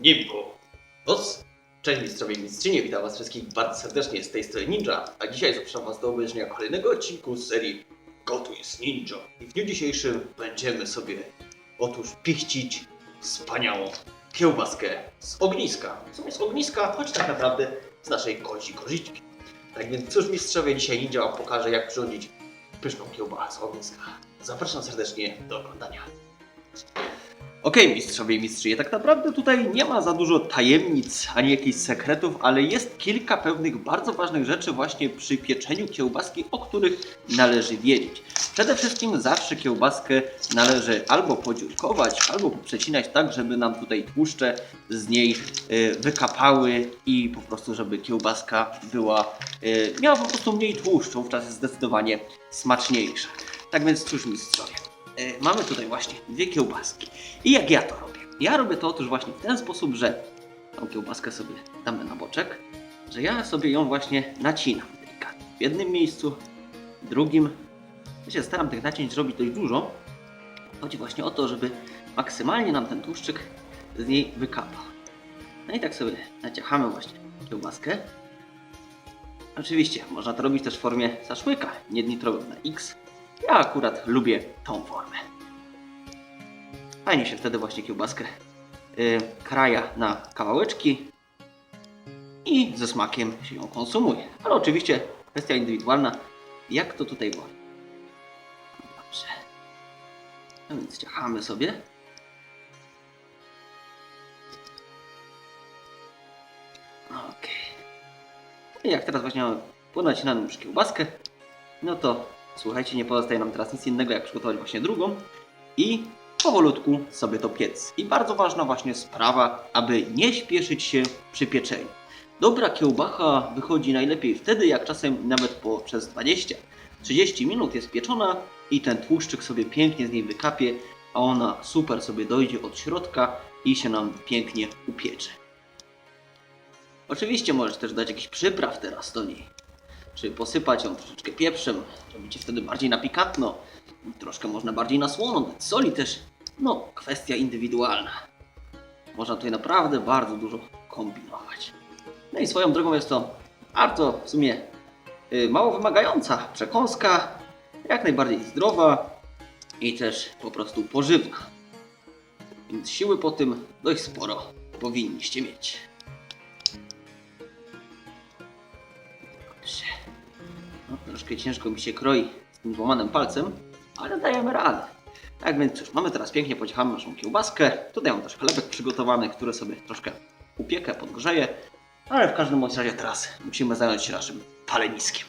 Nimbo. Os. Cześć mistrzowie i mistrzynie, witam was wszystkich bardzo serdecznie z tej strony Ninja, a dzisiaj zapraszam was do obejrzenia kolejnego odcinku z serii Gotuj z Ninja. I w dniu dzisiejszym będziemy sobie otóż pichcić wspaniałą kiełbaskę z ogniska. W sumie z ogniska, choć tak naprawdę z naszej kozi koziczki. Tak więc cóż mistrzowie, dzisiaj Ninja wam pokaże jak przyrządzić pyszną kiełbasę z ogniska. Zapraszam serdecznie do oglądania. Okej, mistrzowie i mistrzynie, tak naprawdę tutaj nie ma za dużo tajemnic ani jakichś sekretów, ale jest kilka pewnych bardzo ważnych rzeczy właśnie przy pieczeniu kiełbaski, o których należy wiedzieć. Przede wszystkim zawsze kiełbaskę należy albo podziurkować, albo przecinać tak, żeby nam tutaj tłuszcze z niej y, wykapały i po prostu, żeby kiełbaska była, y, miała po prostu mniej tłuszczu, wówczas jest zdecydowanie smaczniejsza. Tak więc cóż mistrzowie, mamy tutaj właśnie dwie kiełbaski. I jak ja to robię? Ja robię to otóż właśnie w ten sposób, że tą kiełbaskę sobie damy na boczek, że ja sobie ją właśnie nacinam delikatnie. W jednym miejscu, w drugim. Ja się staram tych nacięć zrobić dość dużo. Chodzi właśnie o to, żeby maksymalnie nam ten tłuszczyk z niej wykapał. No i tak sobie naciachamy właśnie kiełbaskę. Oczywiście można to robić też w formie zaszłyka, jedni to robią na X. Ja akurat lubię tą formę. Fajnie się wtedy właśnie kiełbaskę y, kraja na kawałeczki i ze smakiem się ją konsumuje. Ale oczywiście kwestia indywidualna, jak to tutaj woli. Dobrze. No więc ciachamy sobie. Okej. I jak teraz właśnie mamy ponacinaną już kiełbaskę, no to słuchajcie, nie pozostaje nam teraz nic innego jak przygotować właśnie drugą i powolutku sobie to piec. I bardzo ważna właśnie sprawa, aby nie śpieszyć się przy pieczeniu. Dobra kiełbacha wychodzi najlepiej wtedy, jak czasem nawet po przez 20-30 minut jest pieczona i ten tłuszczyk sobie pięknie z niej wykapie, a ona super sobie dojdzie od środka i się nam pięknie upiecze. Oczywiście możesz też dać jakiś przypraw teraz do niej. Czy posypać ją troszeczkę pieprzem, ci wtedy bardziej na pikantno. Troszkę można bardziej na słono, dać soli też. No, kwestia indywidualna. Można tutaj naprawdę bardzo dużo kombinować. No i swoją drogą jest to bardzo w sumie y, mało wymagająca przekąska, jak najbardziej zdrowa i też po prostu pożywna. Więc siły po tym dość sporo powinniście mieć. Troszkę ciężko mi się kroi z tym złamanym palcem, ale dajemy radę. Tak więc cóż, mamy teraz pięknie pociechamy naszą kiełbaskę. Tutaj mam też chlebek przygotowany, który sobie troszkę upiekę, podgrzeję. Ale w każdym razie teraz musimy zająć się naszym paleniskiem.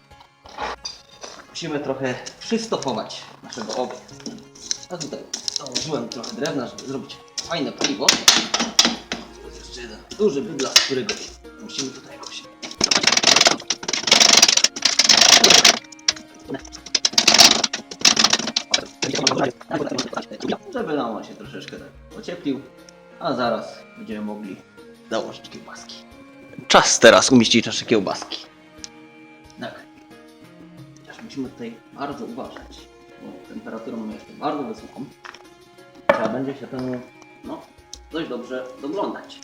Musimy trochę przystopować naszego ognia. A tutaj założyłem trochę drewna, żeby zrobić fajne paliwo. To jest jeszcze jeden duży którego musimy tutaj on się troszeczkę tak ocieplił, a zaraz będziemy mogli założyć kiełbaski. Czas teraz umieścić nasze kiełbaski. Tak. Chociaż musimy tutaj bardzo uważać, bo temperaturę mamy jeszcze bardzo wysoką. Trzeba będzie się temu, no, dość dobrze doglądać.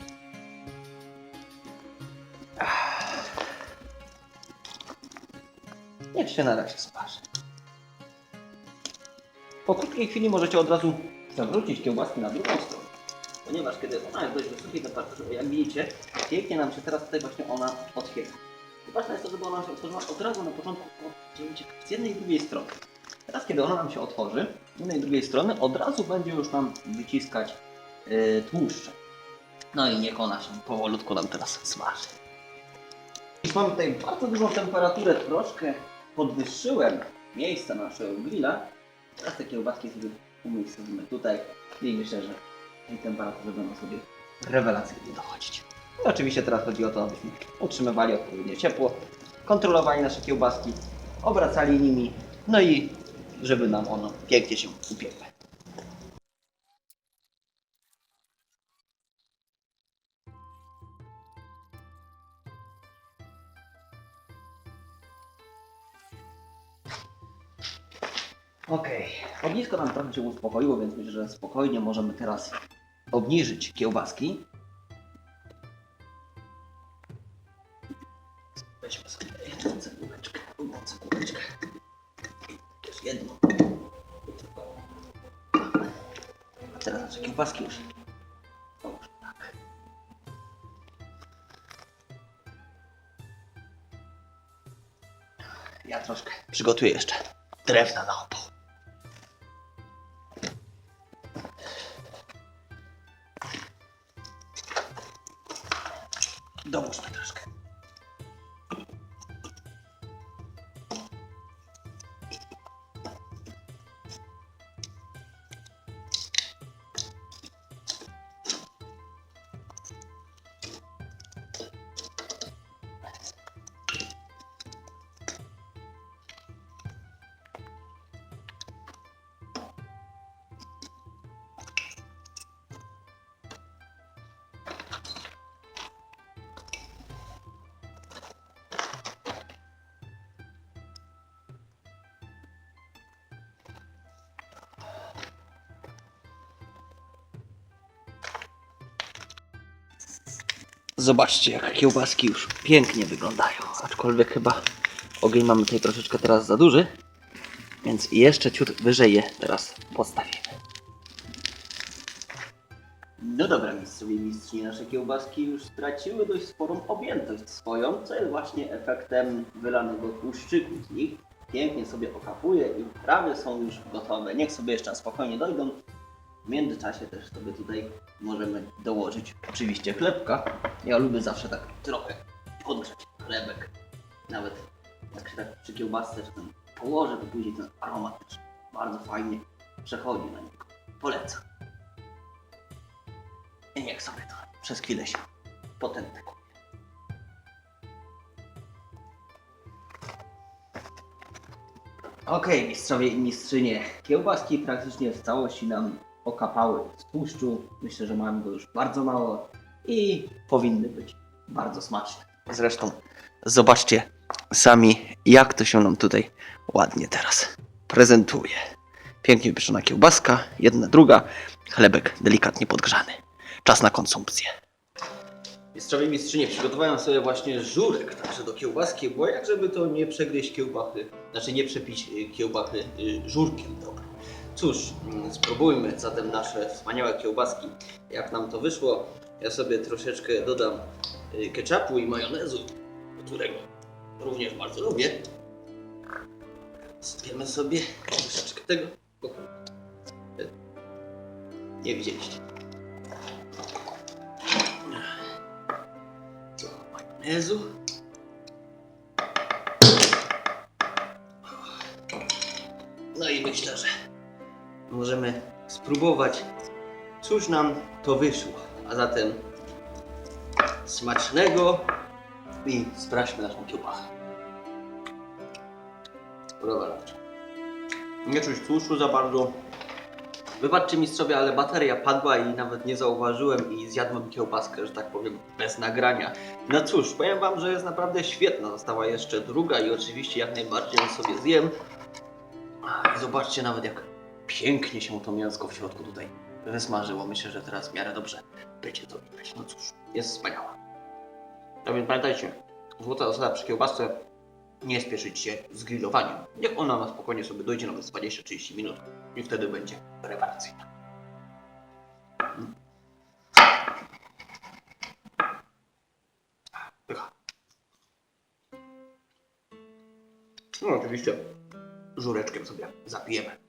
Niech się na razie sparzy. Po krótkiej chwili możecie od razu przewrócić kiełbaski na drugą stronę. Ponieważ kiedy ona jest dość wysokiej temperatury, jak widzicie, pięknie nam się teraz tutaj właśnie ona otwiera. I ważne jest to, żeby ona się otworzyła od razu na początku z jednej i drugiej strony. Teraz kiedy ona nam się otworzy, z jednej i drugiej strony, od razu będzie już nam wyciskać yy, tłuszcze. No i niech ona się powolutku nam teraz smaży. Już mamy tutaj bardzo dużą temperaturę, troszkę podwyższyłem miejsca naszego grilla. Teraz te kiełbaski sobie umiejscowimy tutaj i myślę, że tej temperaturze będą sobie rewelacyjnie dochodzić. I oczywiście teraz chodzi o to, abyśmy utrzymywali odpowiednio ciepło, kontrolowali nasze kiełbaski, obracali nimi, no i żeby nam ono pięknie się upiekło. Okej, okay. ognisko nam trochę się uspokoiło, więc myślę, że spokojnie możemy teraz obniżyć kiełbaski. Weźmy sobie jedną cebuleczkę, jedną cebuleczkę. Też jedną. A teraz nasze kiełbaski już. Tak. Ja troszkę przygotuję jeszcze drewna na opół. Zobaczcie, jak kiełbaski już pięknie wyglądają. Aczkolwiek chyba ogień mamy tutaj troszeczkę teraz za duży, więc jeszcze ciut wyżej je teraz postawimy. No dobra, mistrzowie mistrzyni, nasze kiełbaski już straciły dość sporą objętość swoją, co jest właśnie efektem wylanego tłuszczyku z nich. Pięknie sobie okapuje i prawie są już gotowe. Niech sobie jeszcze spokojnie dojdą. W międzyczasie też sobie tutaj możemy dołożyć oczywiście chlebka. Ja lubię zawsze tak trochę podgrzać chlebek. Nawet jak się tak przy kiełbasce czy tam położę, to później ten aromat też bardzo fajnie przechodzi na niego. Polecam. I niech sobie to przez chwilę się potętykuje. Okej, mistrzowie i mistrzynie. Kiełbaski praktycznie w całości nam okapały z tłuszczu. Myślę, że mamy go już bardzo mało i powinny być bardzo smaczne. Zresztą zobaczcie sami, jak to się nam tutaj ładnie teraz prezentuje. Pięknie pieczona kiełbaska, jedna, druga, chlebek delikatnie podgrzany. Czas na konsumpcję. Mistrzowie i mistrzynie przygotowają sobie właśnie żurek także do kiełbaski, bo jak żeby to nie przegryźć kiełbachy, znaczy nie przepić y, kiełbachy y, żurkiem dobra. Cóż, mm, spróbujmy zatem nasze wspaniałe kiełbaski. Jak nam to wyszło, ja sobie troszeczkę dodam y, ketchupu i majonezu, którego również bardzo lubię. Sypiemy sobie troszeczkę tego. Nie widzieliście. Trochę majonezu. No i myślę, że możemy spróbować, cóż nam to wyszło. A zatem smacznego i sprawdźmy naszą kiełbachę. Podoba. Nie czuć tłuszczu za bardzo. Wybaczcie mistrzowie, ale bateria padła i nawet nie zauważyłem i zjadłem kiełbaskę, że tak powiem, bez nagrania. No cóż, powiem wam, że jest naprawdę świetna. Została jeszcze druga i oczywiście jak najbardziej sobie zjem. Zobaczcie nawet jak pięknie się to mięsko w środku tutaj wysmażyło. Myślę, że teraz w miarę dobrze będzie to widać. No cóż, jest wspaniała. No więc pamiętajcie, złota zasada przy kiełbasce, nie spieszyć się z grillowaniem. Niech ona na spokojnie sobie dojdzie nawet z 20-30 minut i wtedy będzie rewelacyjna. No oczywiście żureczkiem sobie zapijemy.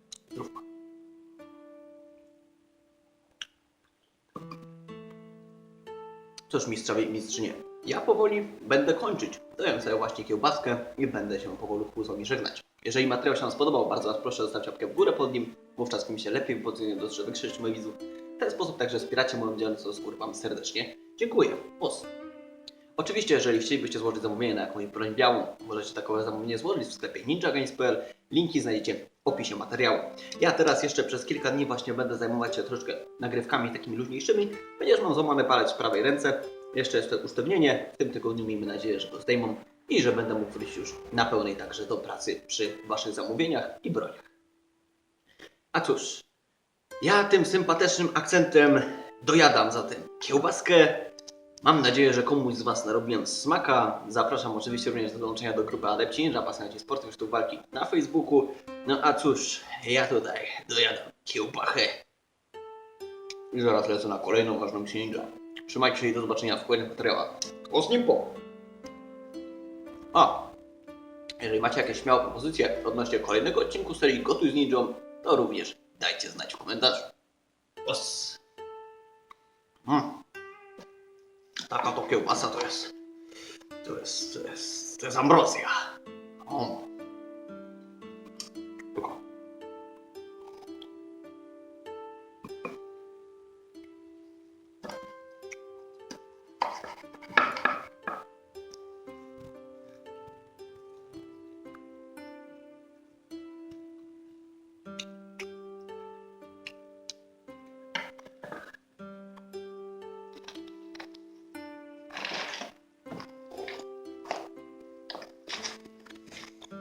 Cóż mistrzowie i mistrzynie, ja powoli będę kończyć. Daję sobie właśnie kiełbaskę i będę się powolutku z wami żegnać. Jeżeli materiał się Wam spodobał, bardzo Was proszę zostawić łapkę w górę pod nim, wówczas mi się lepiej dotrze do większości moich widzów. W ten sposób także wspieracie moją działalność, co góry Wam serdecznie dziękuję. Pos. Oczywiście, jeżeli chcielibyście złożyć zamówienie na jakąś broń białą, możecie takowe zamówienie złożyć w sklepie ninjagames.pl. Linki znajdziecie opisie materiału. Ja teraz jeszcze przez kilka dni właśnie będę zajmować się troszeczkę nagrywkami takimi luźniejszymi, ponieważ mam złamany palec w prawej ręce. Jeszcze jest to usztywnienie. W tym tygodniu miejmy nadzieję, że go zdejmą i że będę mógł wrócić już na pełnej także do pracy przy Waszych zamówieniach i broniach. A cóż, ja tym sympatycznym akcentem dojadam zatem kiełbaskę Mam nadzieję, że komuś z Was narobiłem smaka. Zapraszam oczywiście również do dołączenia do grupy Adepci Ninja, pasjonaci sportu i sztuk walki na Facebooku. No a cóż, ja tutaj dojadam kiełbachę. I zaraz lecę na kolejną ważną misję ninja. Trzymajcie się i do zobaczenia w kolejnych materiałach. O nim po! A! Jeżeli macie jakieś śmiałe propozycje odnośnie kolejnego odcinku serii Gotuj z Ninją, to również dajcie znać w komentarzu. Os. Mm. Taka to kiełbasa to jest. To jest, to jest, to jest ambrozja. O.